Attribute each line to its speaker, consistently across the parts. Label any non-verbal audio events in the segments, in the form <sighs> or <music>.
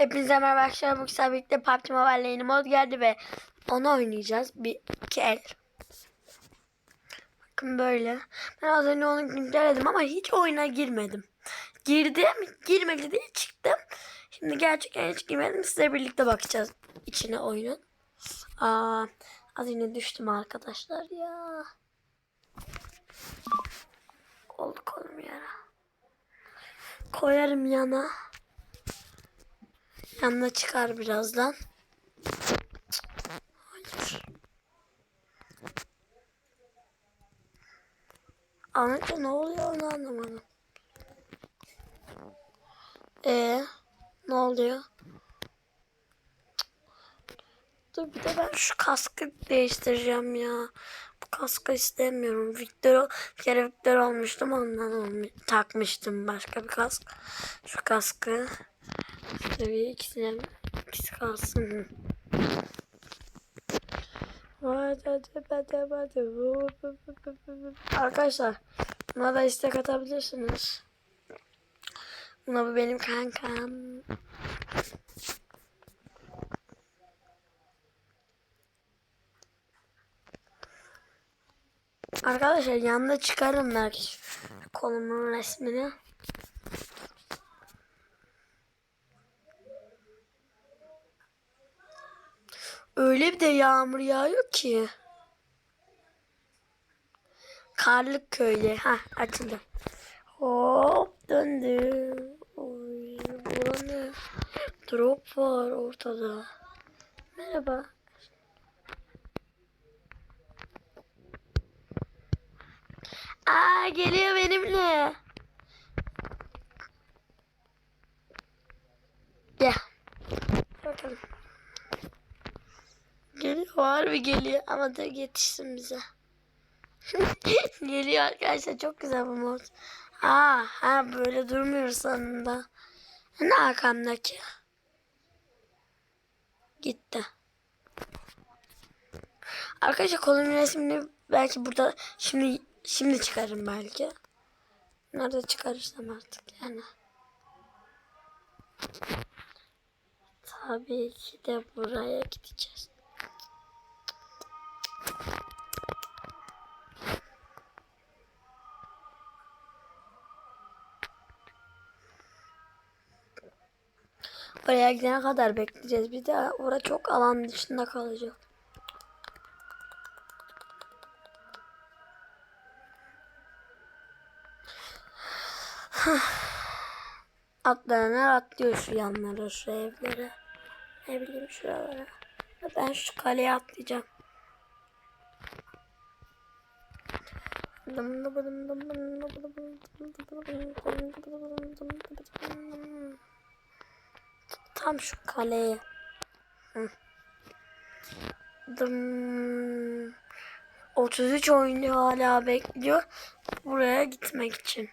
Speaker 1: Hepinize merhaba arkadaşlar. Bu kısa birlikte PUBG Mobile yeni mod geldi ve onu oynayacağız. Bir iki el. Bakın böyle. Ben az önce onu güncelledim ama hiç oyuna girmedim. Girdim, girmedi diye çıktım. Şimdi gerçekten hiç girmedim. Size birlikte bakacağız içine oyunun. Aa, az önce düştüm arkadaşlar ya. Oldu kolum yara. Koyarım yana. Yanına çıkar birazdan. Hayır. Anlatça ne oluyor onu anlamadım. Ee, ne oluyor? Dur bir de ben şu kaskı değiştireceğim ya. Bu kaskı istemiyorum. Victor, bir kere Victor olmuştum ondan olmuş, takmıştım başka bir kask. Şu kaskı seviye ikisine ikisi kalsın. Arkadaşlar buna da istek atabilirsiniz. Buna bu benim kankam. Arkadaşlar yanında çıkarım belki kolumun resmini. Öyle bir de yağmur yağıyor ki. Karlık köyü. Ha açıldı. Hop döndü. Oy, bura ne? Drop var ortada. Merhaba. Aa geliyor benimle. Gel. Bakalım. Geliyor harbi geliyor ama da yetişsin bize. <laughs> geliyor arkadaşlar çok güzel bu mod. Aa ha böyle durmuyor sonunda. Ne arkamdaki? Gitti. Arkadaşlar kolumun resmini belki burada şimdi şimdi çıkarım belki. Nerede çıkarırsam artık yani. Tabii ki de buraya gideceğiz. Oraya gidene kadar bekleyeceğiz. Bir de orada çok alan dışında kalacak. <sighs> Atlayanlar atlıyor şu yanlara, şu evlere. Ne bileyim şuralara. Ben şu kaleye atlayacağım. Tam şu kaleye. Dım. 33 oyuncu hala bekliyor. Buraya gitmek için.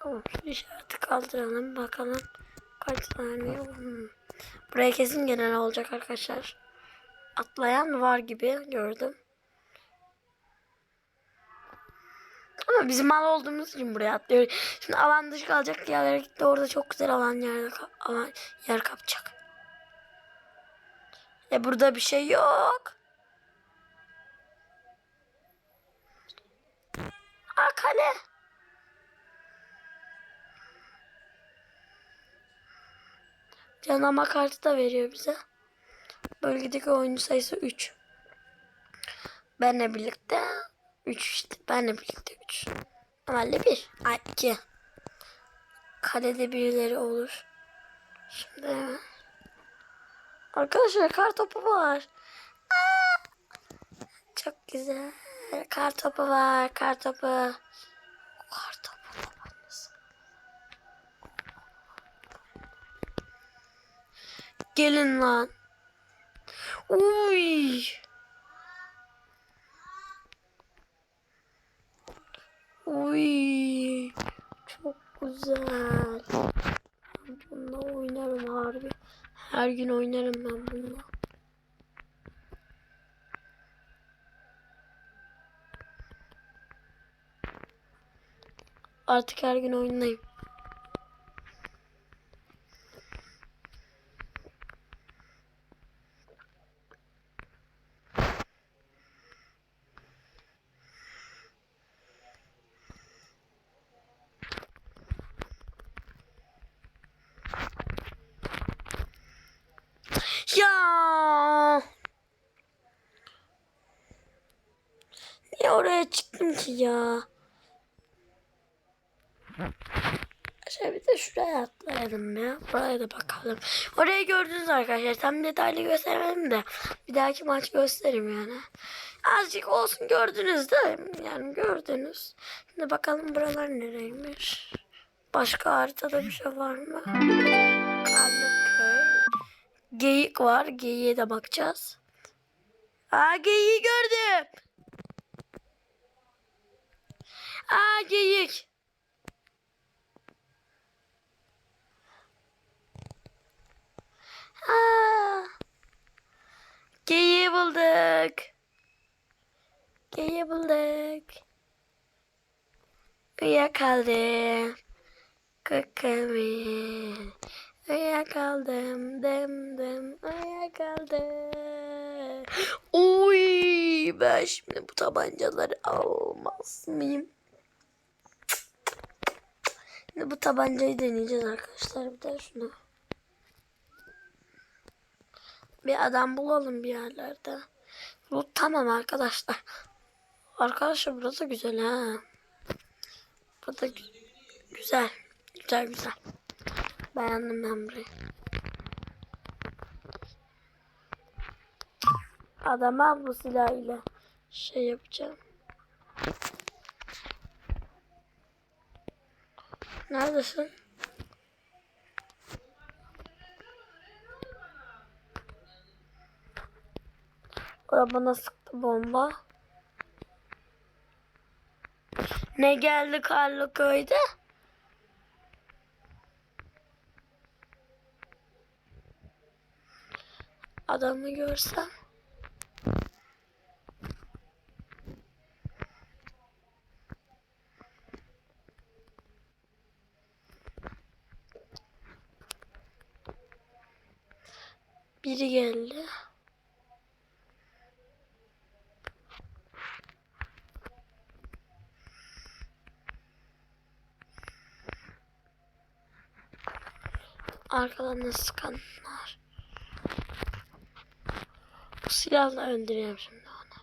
Speaker 1: Tamam şu işareti kaldıralım bakalım kaç saniye hmm. Buraya kesin gelen olacak arkadaşlar. Atlayan var gibi gördüm. Ama bizim mal olduğumuz için buraya atlıyoruz. Şimdi alan dışı kalacak yerlere gitti. Orada çok güzel alan yer, alan yer kapacak. E burada bir şey yok. Aa kale. Canama kartı da veriyor bize. Bölgedeki oyuncu sayısı 3. Benle birlikte 3 işte. Benle birlikte 3. Normalde 1. Ay 2. Kalede birileri olur. Şimdi Arkadaşlar kar topu var. Aa! Çok güzel. Kar topu var. Kar topu. Gelin lan. Uy. Uy. Çok güzel. Bununla oynarım harbi. Her gün oynarım ben bununla. Artık her gün oyundayım. Ya. Niye oraya çıktım ki ya? Şöyle bir de şuraya atlayalım ya. Buraya da bakalım. Orayı gördünüz arkadaşlar. Tam detaylı göstermedim de. Bir dahaki maç göstereyim yani. Azıcık olsun gördünüz de. Yani gördünüz. Şimdi bakalım buralar nereymiş. Başka haritada bir şey var mı? Karlıköy. Geyik var. Geyiğe de bakacağız. Aa geyiği gördüm. Aa geyik. Aa. Geyiği bulduk. Geyiği bulduk. Uyuyakaldım. Kıkımı. Uyuyakaldım. Dem dem. Uyuyakaldım. <gasps> Uy, ben şimdi bu tabancaları almaz mıyım? Şimdi bu tabancayı deneyeceğiz arkadaşlar. Bir de şunu. Bir adam bulalım bir yerlerde. Bu tamam arkadaşlar. Arkadaşlar burası güzel ha. Burada gü- güzel. Güzel güzel. Beğendim ben burayı. Adama bu silahıyla şey yapacağım. Neredesin? O bana sıktı bomba. Ne geldi karlı köyde? Adamı görsem. Biri geldi. Arkadan da sıkanlar. Bu silahla öldürüyorum şimdi onu.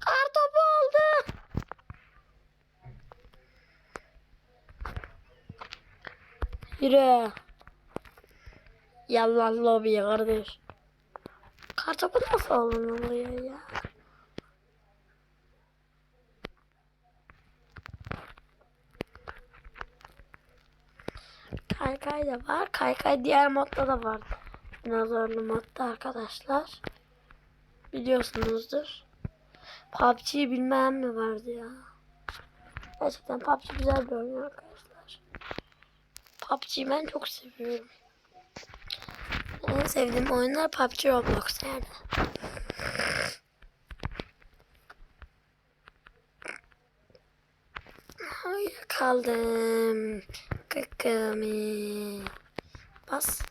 Speaker 1: Kartopu oldu. Yürü. Yallah lobiye kardeş. Kartopu nasıl alınılıyor ya? Kaykay da var. Kaykay diğer modda da var. Dinozorlu modda arkadaşlar. Biliyorsunuzdur. PUBG'yi bilmeyen mi vardı ya? Gerçekten PUBG güzel bir oyun arkadaşlar. PUBG'yi ben çok seviyorum. En sevdiğim oyunlar PUBG Roblox yani. Hayır kaldım. Kıkımı. Bas.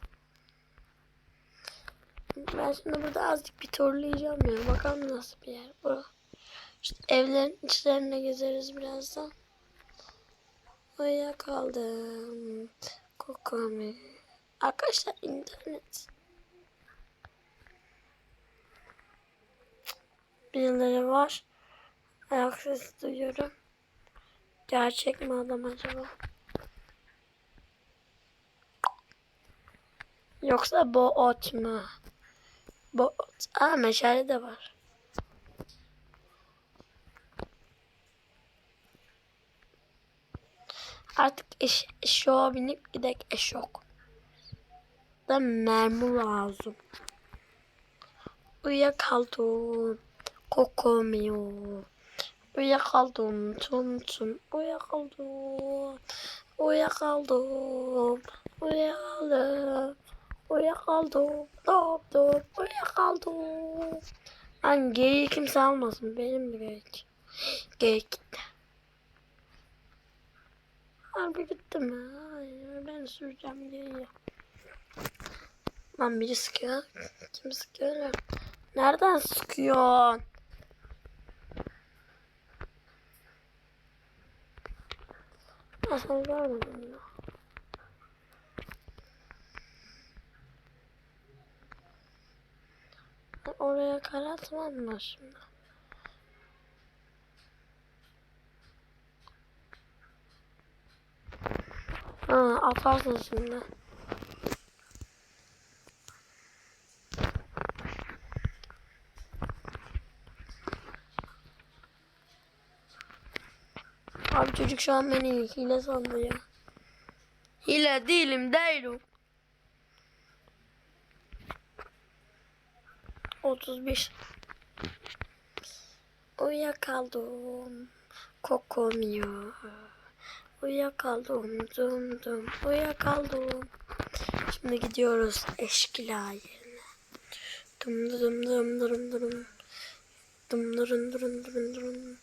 Speaker 1: Ben şimdi burada azıcık bir turlayacağım ya. Bakalım nasıl bir yer bu. İşte evlerin içlerine gezeriz birazdan. Uyuya kaldım. Kokami. Arkadaşlar internet. Birileri var. Ayak sesi duyuyorum. Gerçek mi adam acaba? Yoksa bot mu? Bot. Aa meşale de var. Artık eş, eşoğa binip gidek eşok. Da mermi lazım. Uyuyakaldım. Kokomuyor. Uyuyakaldım tüm tüm uyuyakaldım. Uyuyakaldım. Uyuyakaldım. Uyuyakaldım. Dop dop uyuyakaldım. Lan geyiği kimse almasın. Benim bir geyik. Geyik gitti. Harbi gitti mi? Hayır ben süreceğim geyiği. Lan biri sıkıyor. Kim sıkıyor? lan? Nereden sıkıyorsun? Nasıl görmedim ya. Oraya karatmam mı şimdi? Ha, atarsın şimdi. Abi çocuk şu an beni hile sandı ya. Hile değilim değilim. 31 Uyuyakaldım Kokomuyor Uyuyakaldım dum dum Uyuyakaldım Şimdi gidiyoruz eşkila yerine Dum dum dum dum dum Dum durun durun durun durun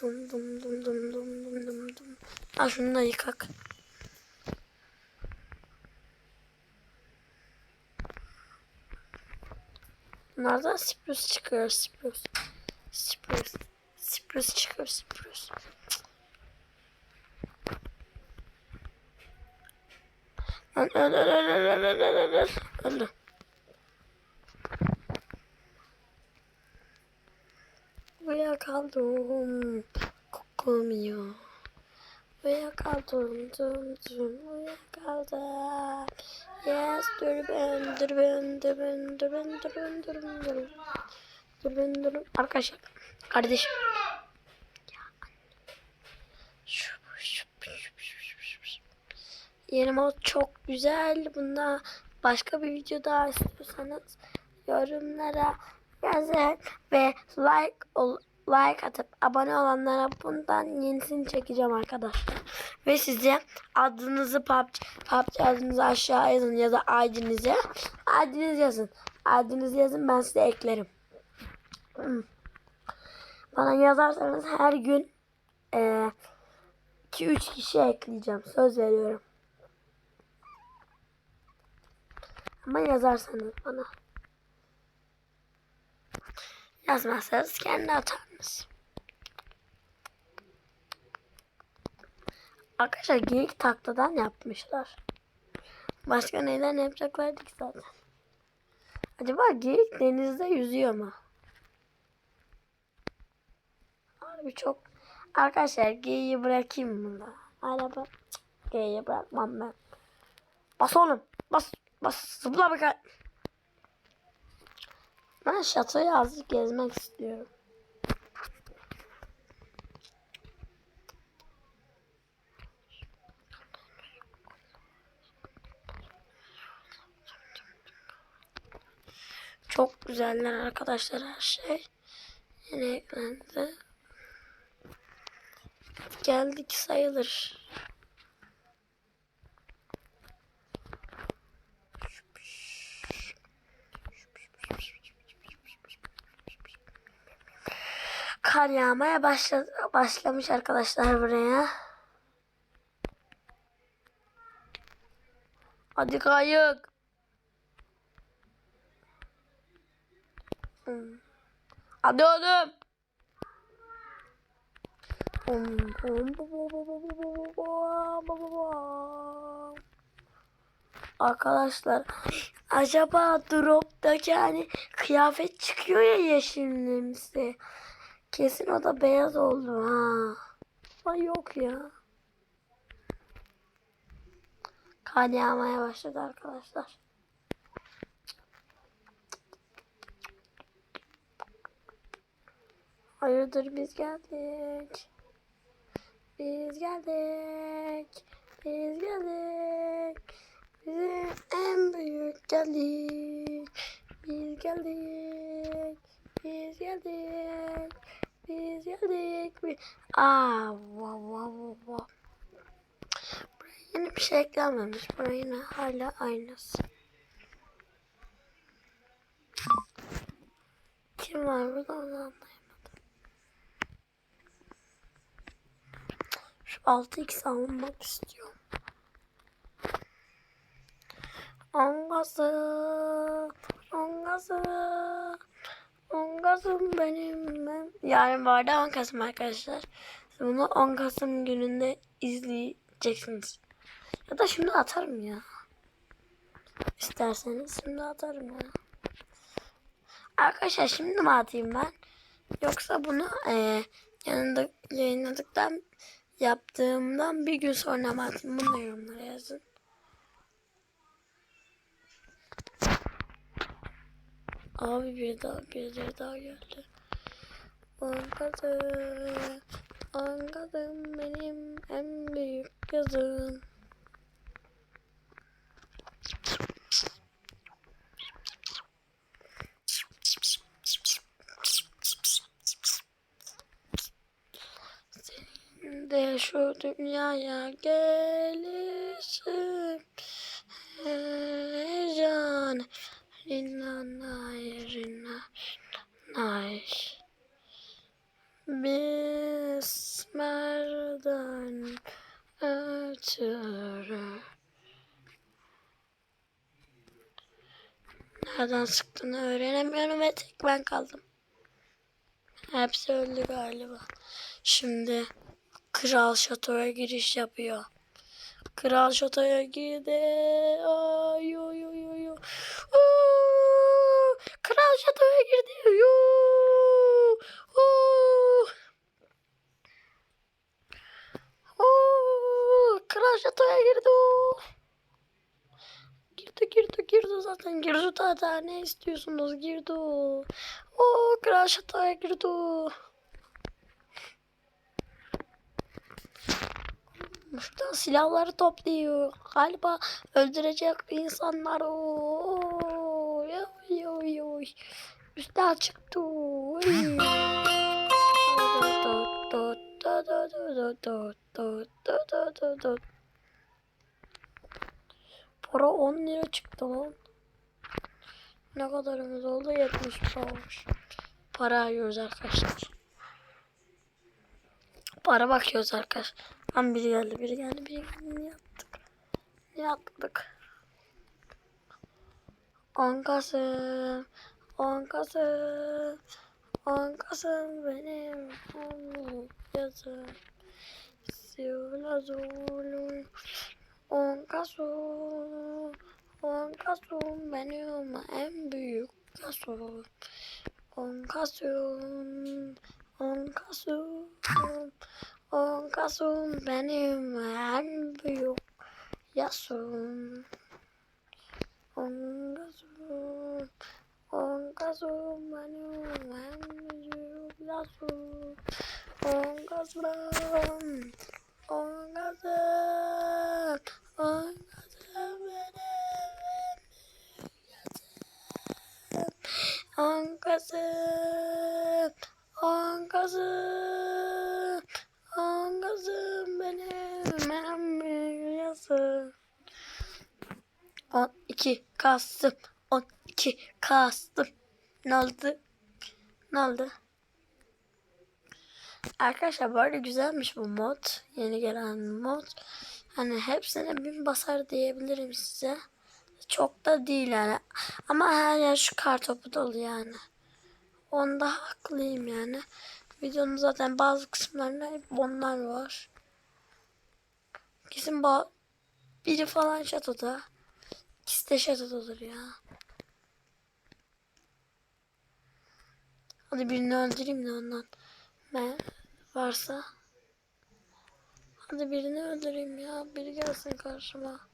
Speaker 1: Dum dum dum dum dum dum dum dum Ha şunu da yıkak Bunlardan Siprus çıkıyor Siprus. Siprus. Siprus çıkıyor Siprus. Öl öl öl öl öl öl öl öl öl öldü. Uyuyakaldım. Kokum yiyor. Uyuyakaldım. Dum dum. Uyuyakaldım. Yes. Dürbün. Dürbün. Dürbün. Dürbün. Dürbün. Dürbün. Dürbün. Dürbün. Dürbün. Arkadaşlar. Kardeşim. Ya anne. Şu, şu, şu, şu, şu, şu, şu. Yeni mod çok güzel. Bunda başka bir video daha istiyorsanız yorumlara yazın ve like ol, like atıp abone olanlara bundan yenisini çekeceğim arkadaşlar. Ve size adınızı PUBG, PUBG adınızı aşağı yazın ya da ID'nizi. ID'nizi yazın. ID'nizi yazın ben size eklerim. Hmm. Bana yazarsanız her gün 2-3 kişi ekleyeceğim. Söz veriyorum. Ama yazarsanız bana. Yazmazsanız kendi atarınız. Arkadaşlar geyik taktadan yapmışlar. Başka neden yapacaklardı ki zaten. Acaba geyik denizde yüzüyor mu? Harbi çok. Arkadaşlar geyiği bırakayım mı da? Araba. Geyiği bırakmam ben. Bas oğlum. Bas. Bas. Zıpla bakalım. Ben şatoyu azıcık gezmek istiyorum. Çok güzeller arkadaşlar her şey. Yine eklendi. Geldik sayılır. kar yağmaya başla, başlamış arkadaşlar buraya. Hadi kayık. Hmm. Hadi oğlum. Hmm. Arkadaşlar acaba droptaki hani kıyafet çıkıyor ya yeşilimsi. Kesin o da beyaz oldu ha. Ay yok ya. Kar yağmaya başladı arkadaşlar. Hayırdır biz geldik. Biz geldik. Biz geldik. Bizim en büyük geldik. Biz geldik. Biz geldik geldik mi? Aa, wow, wow, wow. Buraya yeni bir şey eklenmemiş. Buraya yine hala aynısı. Kim var burada onu anlayamadım. Şu 6x almak istiyorum. Angazı, angazı. 10 Kasım benim ben. Yarın bu arada 10 Kasım arkadaşlar. Bunu 10 Kasım gününde izleyeceksiniz. Ya da şimdi atarım ya. İsterseniz şimdi atarım ya. Arkadaşlar şimdi mi atayım ben? Yoksa bunu e, yanında, yayınladıktan yaptığımdan bir gün sonra mı atayım? Bunu da yorumlara yazın. Abi bir daha bir daha geldi. Anladım. Anladım benim en büyük yazım. Senin de şu dünyaya gelişim heyecan Rinanay rinanay Biz merdan ötürü Nereden sıktığını öğrenemiyorum ve tek ben kaldım. Hepsi öldü galiba. Şimdi kral şatoya giriş yapıyor. Kral şatoya girdi. Ay oy oy oy. oy. Oo, Kral şatoya girdi. Yoo. Oo. Oo, Kral şatoya girdi. Girdi girdi girdi zaten girdi zaten ne istiyorsunuz girdi o. Oo kral şatoya girdi. Şuradan silahları topluyor. Galiba öldürecek insanlar. Oy oy oy oy. Üstten çıktı. Oy. Para 10 lira çıktı lan. Ne kadarımız oldu? 70 lira olmuş. Para arıyoruz arkadaşlar. Para bakıyoruz arkadaşlar. Lan biri geldi, biri geldi, biri geldi. Ne yaptık? Ne yaptık? 10 Kasım, 10 Kasım, 10 Kasım benim yazım. Siyula zulüm, 10 Kasım, 10 Kasım benim en büyük Kasım. 10 Kasım, 10 Kasım, 10 Kasım benim en büyük yasım. 10 Kasım, 10 Kasım benim en büyük yasım. 10 Kasım, 10 Kasım, 10 Kasım benim On Kasım, on Kasım, on Kasım benim en büyük yazım. 12 Kasım, 12 Kasım. Ne oldu? Ne oldu? Arkadaşlar bu arada güzelmiş bu mod. Yeni gelen mod. Hani hepsine bin basar diyebilirim size. Çok da değil yani. Ama her yer şu kar topu dolu yani. Onda haklıyım yani. Videonun zaten bazı kısımlarında hep onlar var. Kesin ba biri falan şatoda. İkisi de şatodadır ya. Hadi birini öldüreyim de ondan. Ben varsa. Hadi birini öldüreyim ya. Biri gelsin karşıma.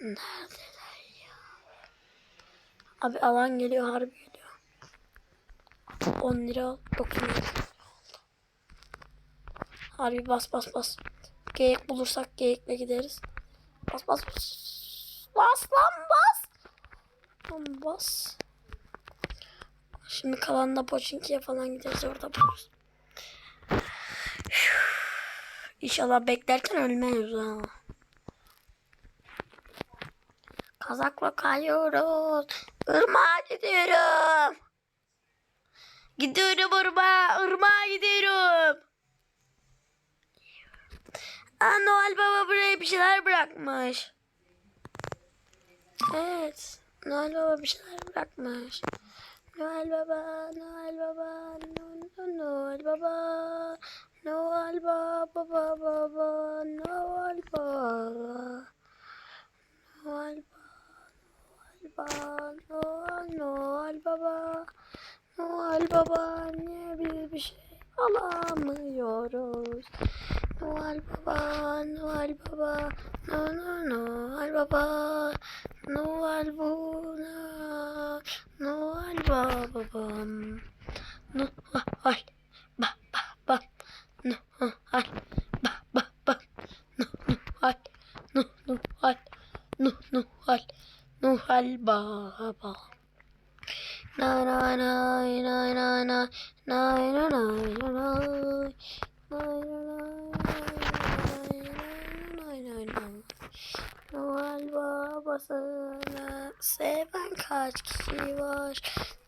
Speaker 1: Neredeler ya? Abi alan geliyor harbi geliyor. 10 lira al. 9 lira. Harbi bas bas bas. Geyik bulursak geyikle gideriz. Bas bas bas. Bas lan bas. Lan bas. Şimdi kalan da Poçinki'ye falan gideriz orada buluruz. İnşallah beklerken ölmeyiz ha. Kazakla kayıyoruz. Irmağa gidiyorum. Gidiyorum ırmağa. Irmağa gidiyorum. Aa, Noel Baba buraya bir şeyler bırakmış. Evet. Noel Baba bir şeyler bırakmış. Noel Baba, Noel Baba, no, no, Noel Baba, Noel Baba, Baba, Baba, Noel Baba, Noel Baba, Noel, Noel Baba, Noel Baba, niye biz bir şey alamıyoruz? Noel Baba, Noel Baba, no no Noel Baba, Noel bu, no, Noel Babam, Noel, ba ba ba, Noel, ba ba ba, Noel, no Noel, no Noel, Noel Baba. Na na na na na na na na na na na Noel babasını seven kaç kişi var?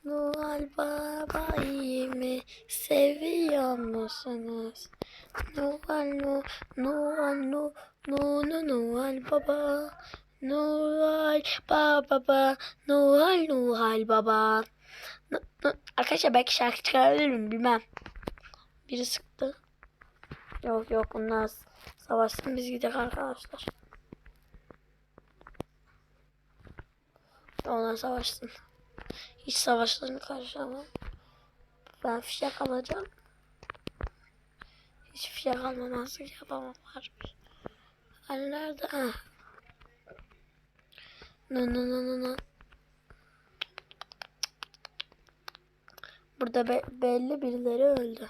Speaker 1: Noel babayı mı seviyor musunuz? Noel no Noel no no no Noel baba Noel baba baba Noel Noel baba No- no- Arkadaşlar belki şarkı çıkarabilir miyim bilmem. Biri sıktı. Yok yok bunlar savaşsın biz gidelim arkadaşlar. Onlar savaşsın. Hiç savaşlarını karışamam. Ben fişek alacağım. Hiç fişek almamazlık yapamam harbi. Hani nerede? Ha. No no no no no. Burada be- belli birileri öldü.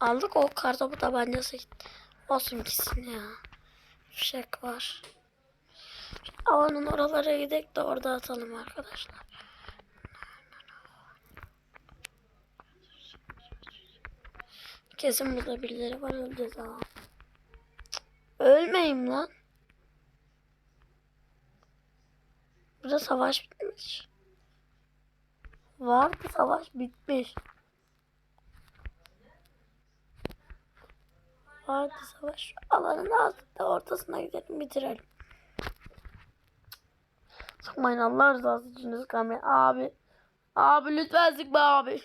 Speaker 1: Aldık o kartopu tabancası gitti. Olsun gitsin ya. Fişek var. Alanın oralara gidelim de orada atalım arkadaşlar. Kesin burada birileri var öleceğiz ha. Cık, Ölmeyeyim lan. Burada savaş bitmiş. Vardı savaş bitmiş. Vardı savaş. Alanın altında ortasına gidelim bitirelim. Sıkmayın Allah için sıkmayın abi. Abi lütfen sıkma abi.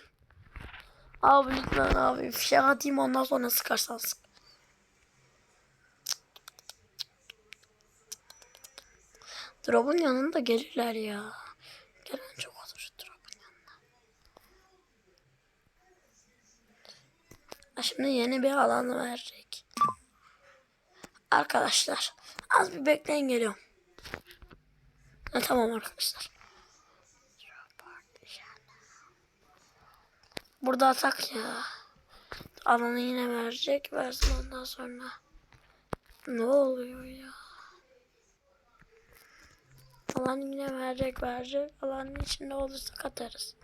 Speaker 1: Abi lütfen abi. Fişek atayım ondan sonra sıkarsan sık. Drop'un yanında gelirler ya. Gelen çok olur drop'un yanına. Şimdi yeni bir alan verecek. Arkadaşlar az bir bekleyin geliyorum. Ha, tamam arkadaşlar. Burada atak ya. Alanı yine verecek. Versin ondan sonra. Ne oluyor ya? Alan yine verecek verecek. Alanın içinde olursa katarız.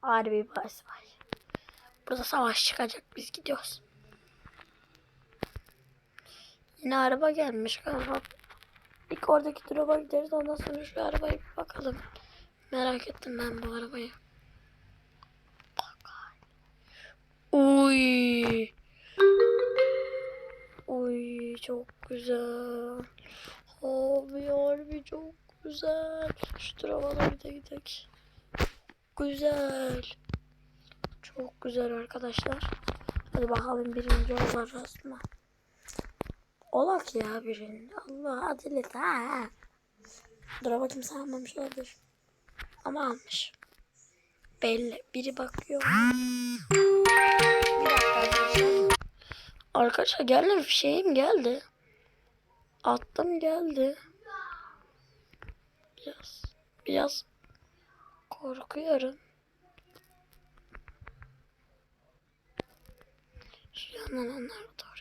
Speaker 1: Harbi bir bahis var. Burada savaş çıkacak. Biz gidiyoruz. Yine araba gelmiş galiba. İlk oradaki drop'a gideriz. Ondan sonra şu arabaya bir bakalım. Merak ettim ben bu arabayı. Uy. Uy çok güzel. Abi harbi çok güzel. Şu drop'a bir de gidelim. Güzel. Çok güzel arkadaşlar. Hadi bakalım birinci olacağız mı? Olak ya birinci. Allah lütfen. Ha. Bakayım sen almamış olabilir. Ama almış. Belli. Biri bakıyor. Bir dakika arkadaşlar. Arkadaşlar geldi mi? Şeyim geldi. Attım geldi. Biraz. Biraz korkuyorum. Şu yandan onlara doğru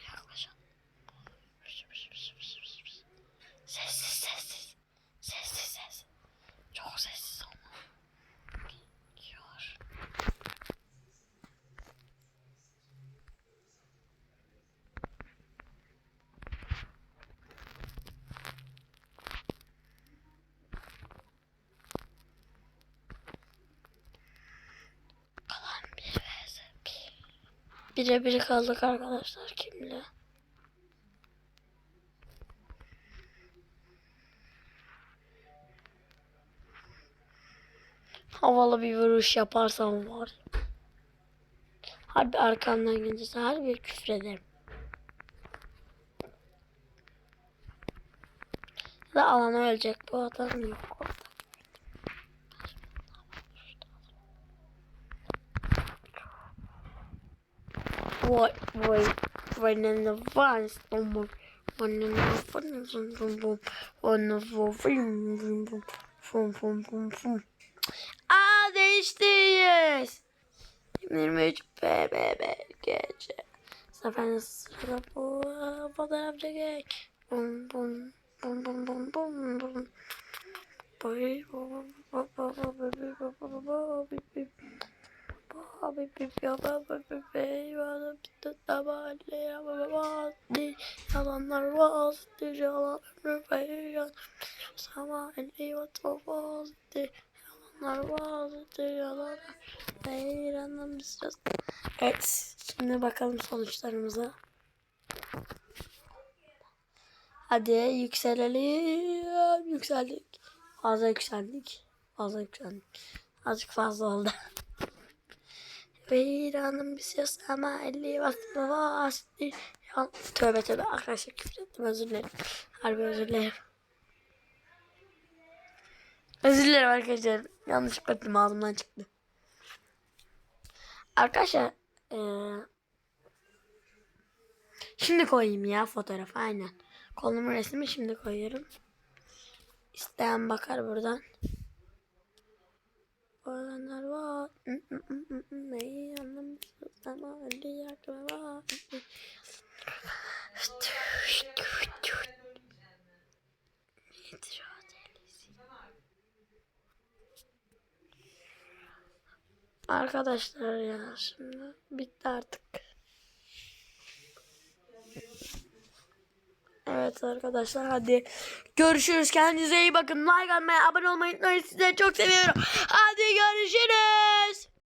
Speaker 1: Bire biri kaldık arkadaşlar kimle? Havalı bir vuruş yaparsam var. Harbi arkamdan gelirse harbi küfrederim. Da alana ölecek bu adam yok ne ne var İstanbul. Vay ne ne var ne zım zım bum. Vay ne var vim vim bum. Fum fum fum fum. Aa değiştiyiz. 23 BBB gece. Zafer sıra bu fotoğraf çekek. Bum bum bum bum bum bum bum. Boy bum bum bum bum bum bum bum bum bum. Abi bir yalan bebeği bana bir de tabanle yapamazdı. Yalanlar vazdı, yalan bebeği Sama eli vatavazdı. Yalanlar vazdı, yalan bebeği anlamışız. Evet, şimdi bakalım sonuçlarımıza. Hadi yükselelim. Yükseldik. Fazla yükseldik. Fazla yükseldik. Azıcık fazla oldu. Veyranın bir ses ama elli vakti vasti. Tövbe tövbe arkadaşlar küfür ettim özür dilerim. Harbi özür dilerim. Özür dilerim arkadaşlar. Yanlışlıkla ettim ağzımdan çıktı. Arkadaşlar eee şimdi koyayım ya fotoğraf aynen. Kolumun resmi şimdi koyuyorum. İsteyen bakar buradan. Olanlar var. Neyi anlamışsın ama öyle yakma var. Nedir o delisi? Arkadaşlar ya şimdi bitti artık. Evet arkadaşlar hadi görüşürüz. Kendinize iyi bakın. Like atmayı, abone olmayı unutmayın. Sizi çok seviyorum. Hadi görüşürüz.